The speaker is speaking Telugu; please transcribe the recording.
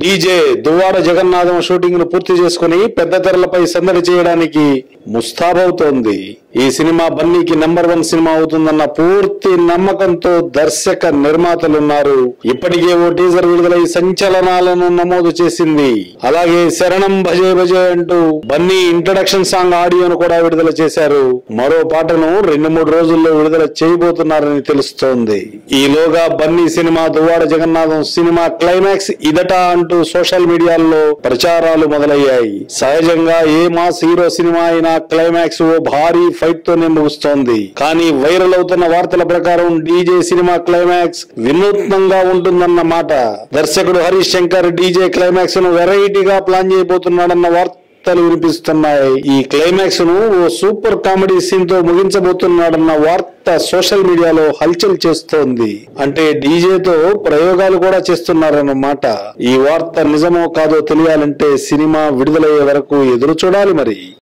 డీజే దువ్వాడ జగన్నాథం షూటింగ్ను పూర్తి చేసుకుని పెద్ద తెరలపై సందడి చేయడానికి ముస్తాబవుతోంది. ఈ సినిమా బన్నీకి నెంబర్ వన్ సినిమా అవుతుందన్న పూర్తి నమ్మకంతో దర్శక నిర్మాతలున్నారు. ఇప్పటికే ఓ టీజర్ విడుదలై సంచలనాలను నమోదు చేసింది. అలాగే శరణం భజే భజే అంటూ బన్నీ ఇంట్రడక్షన్ సాంగ్ ఆడియోను కూడా విడుదల చేశారు. మరో పాటను రెండు మూడు రోజుల్లో విడుదల చేయబోతున్నారని తెలుస్తోంది. ఈలోగా Bunny cinema Duvvada Jagannadham cinema climax ఇదట అంటూ సోషల్ మీడియాల్లో ప్రచారాలు మొదలయ్యాయి. సహజంగా ఏ మాస్ హీరో సినిమా అయినా క్లైమాక్స్ ఓ భారీ ఫైట్ తోనే ముగుస్తోంది. కానీ వైరల్ అవుతున్న వార్తల ప్రకారం డీజే సినిమా క్లైమాక్స్ వినూత్నంగా ఉంటుందన్న మాట. దర్శకుడు హరీష్ శంకర్ డీజే క్లైమాక్స్ను వెరైటీగా ప్లాన్ చేయబోతున్నాడన్న వార్తలు వినిపిస్తున్నాయి. ఈ క్లైమాక్స్ను ఓ సూపర్ కామెడీ సీన్తో ముగించబోతున్నాడన్న వార్త సోషల్ మీడియాలో హల్చల్ చేస్తోంది. అంటే డీజేతో ప్రయోగాలు కూడా చేస్తున్నారన్నమాట ఈ వార్త నిజమో కాదో తెలియాలంటే సినిమా విడుదలయ్యే వరకు ఎదురు చూడాలి మరి.